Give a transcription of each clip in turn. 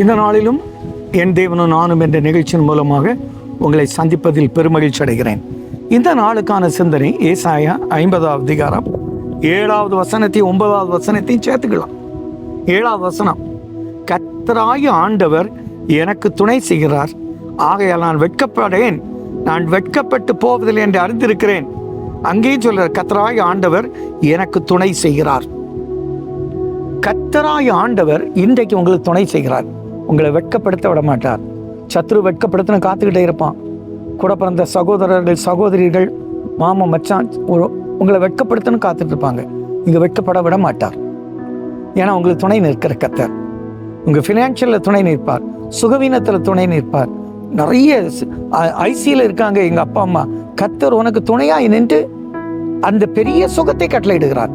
இந்த நாளிலும் என் தேவனும் நானும் என்ற நிகழ்ச்சியின் மூலமாக உங்களை சந்திப்பதில் பெருமகிழ்ச்சி அடைகிறேன். இந்த நாளுக்கான சிந்தனை ஏசாயா ஐம்பதாவது அதிகாரம் ஏழாவது வசனத்தையும் ஒன்பதாவது வசனத்தையும் சேர்த்துக்கலாம். ஏழாவது வசனம் கத்தராய ஆண்டவர் எனக்கு துணை செய்கிறார். ஆகையால் நான் வெட்கப்படேன். நான் வெட்கப்பட்டு போவதில்லை என்று அறிந்திருக்கிறேன். அங்கேயும் சொல்ற கத்தராய ஆண்டவர் எனக்கு துணை செய்கிறார். கத்தராய ஆண்டவர் இன்றைக்கு உங்களுக்கு துணை செய்கிறார். உங்களை வெட்கப்படுத்த விட மாட்டார் சத்ரு வெட்கப்படுத்தின காத்துக்கிட்டே இருப்பான். கூட பிறந்த சகோதரர்கள் சகோதரிகள் மாமன் மச்சான் ஒரு- உங்களை வெட்கப்படுத்தணும் காத்துட்டு இருப்பாங்க. இங்கே வெட்கப்பட விட மாட்டார் ஏன்னா உங்களுக்கு துணை நிற்கிற கத்தர். உங்கள் ஃபினான்ஷியலில் துணை நிற்பார். சுகவீனத்தில் துணை நிற்பார். நிறைய ஐசியில் இருக்காங்க எங்கள் அப்பா அம்மா. கத்தர் உனக்கு துணையாக நின்று அந்த பெரிய சுகத்தை கட்டளையிடுகிறார்.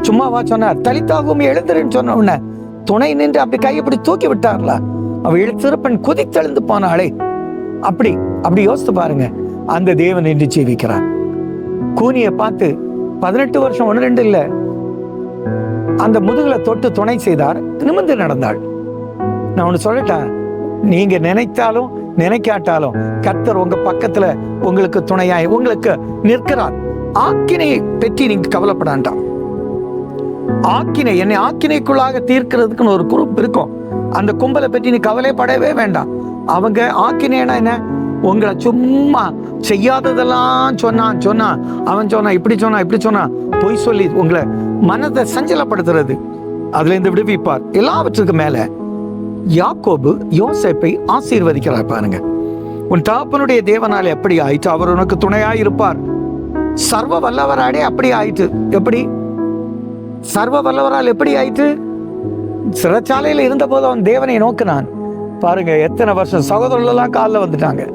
சும்மாவா சொன்னார் தலித்தாகவும் எழுந்துருன்னு சொன்ன உடனே துணை நின்று அப்படி கையை இப்படி தூக்கி விட்டார்ல அவள் எழுத்திருப்பன் குதித்தெழுந்து போனாளே. அப்படி அப்படி யோசித்து பாருங்க. அந்த தேவன் என்று ஜீவிக்கிறார். கூனியை பார்த்து பதினெட்டு வருஷம் ஒன்று ரெண்டு இல்ல. அந்த முதுகுல தொட்டு துணை செய்தார். நிமிந்து நடந்தாள். நான் ஒன்று சொல்லட்டேன் நீங்க நினைத்தாலும் நினைக்காட்டாலும் கர்த்தர் உங்க பக்கத்துல உங்களுக்கு துணையாய் உங்களுக்கு நிற்கிறார். ஆக்கினையை பற்றி நீங்க கவலைப்படாண்டாம். ஆக்கினை என்னை ஆக்கினைக்குள்ளாக தீர்க்கிறதுக்குன்னு ஒரு குரூப் இருக்கும். அந்த கும்பலை பற்றி நீ கவலைப்படவே வேண்டாம். அவங்க ஆக்கினேனா என்ன? உங்களை சும்மா செய்யாததெல்லாம் சொன்னான் சொன்னான். அவன் சொன்னான் இப்படி சொன்னான் இப்படி சொன்னான். பொய் சொல்லி உங்களை மனதை சஞ்சலப்படுத்துறது. அதுல இருந்து விடுவிப்பார். எல்லாவற்றுக்கு மேல யாக்கோபு யோசேப்பை ஆசீர்வதிக்கிறார் பாருங்க. உன் தகப்பனுடைய தேவனால் எப்படி ஆயிட்டு அவர் உனக்கு துணையாய் இருப்பார் சர்வ வல்லவராடே அப்படி ஆயிட்டு எப்படி? சர்வ வல்லவரால் எப்படி ஆயிற்று? சிறைச்சாலையில் இருந்தபோது அவன் தேவனை நோக்கினான். பாருங்க எத்தனை வருஷம் சகோதரர்களெல்லாம் காலில் வந்துட்டாங்க.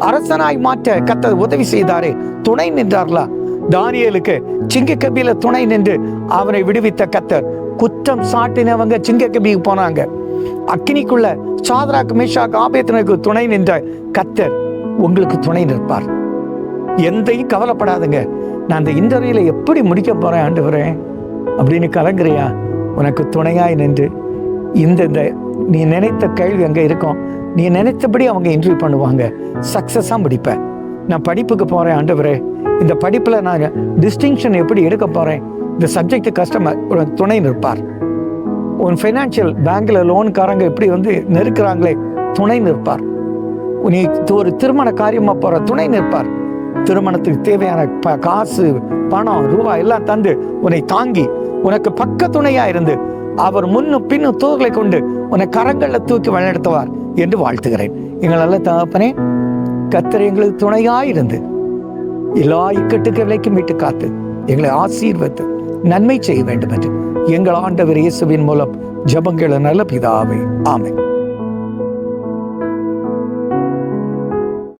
அரசனாய் மாற்ற கத்த உதவி செய்தாரே துணை நின்றார்களா? தானியலுக்கு சிங்க கபியில துணை நின்று அவனை விடுவித்த கத்தர் குற்றம் சாட்டினவங்க சிங்க கபிக்கு போனாங்க. அக்னிக்குள்ள சாதராக் மேஷாக் ஆபேத்தனுக்கு துணை நின்ற கத்தர் உங்களுக்கு துணை நிற்பார். எந்தையும் கவலைப்படாதுங்க. நான் அந்த இன்டர்வியூல எப்படி முடிக்க போறேன் ஆண்டவரே? அப்படின்னு கலங்குறியா? உனக்கு துணையாய் நின்று இந்த இந்த நீ நினைத்த கேள்வி அங்கே இருக்கும். நீ நினைத்தபடி அவங்க இன்டர்வியூ பண்ணுவாங்க. சக்ஸஸாக முடிப்பேன் நான் படிப்புக்கு போகிறேன் ஆண்டவரே. இந்த படிப்பில் நான் டிஸ்டிங்ஷன் எப்படி எடுக்க போகிறேன் இந்த சப்ஜெக்ட் கஸ்டமர் உனக்கு துணை நிற்பார். உன் ஃபைனான்சியல் பேங்க்கில் லோன்காரங்க எப்படி வந்து நெருக்கிறாங்களே துணை நிற்பார். நீ ஒரு திருமண காரியமாக போகிற துணை நிற்பார். திருமணத்துக்கு தேவையான ப- காசு பணம் ரூபாய் எல்லாம் தந்து உன்னை தாங்கி உனக்கு பக்க துணையா இருந்து அவர் முன்னும் பின்னும் தூக்களை கொண்டு உன்னை கரங்களில் தூக்கி வழிநடத்துவார் என்று வாழ்த்துகிறேன். எங்கள் நல்ல தகப்பனே கத்தர் எங்களுக்கு துணையாயிருந்து எல்லா இக்கட்டுக்கு விலைக்கும் மீட்டு காத்து எங்களை ஆசீர்வத்து நன்மை செய்ய வேண்டும் என்று எங்கள் ஆண்டவர் இயேசுவின் மூலம் ஜபங்கள் நல்ல பிதாவே. ஆமை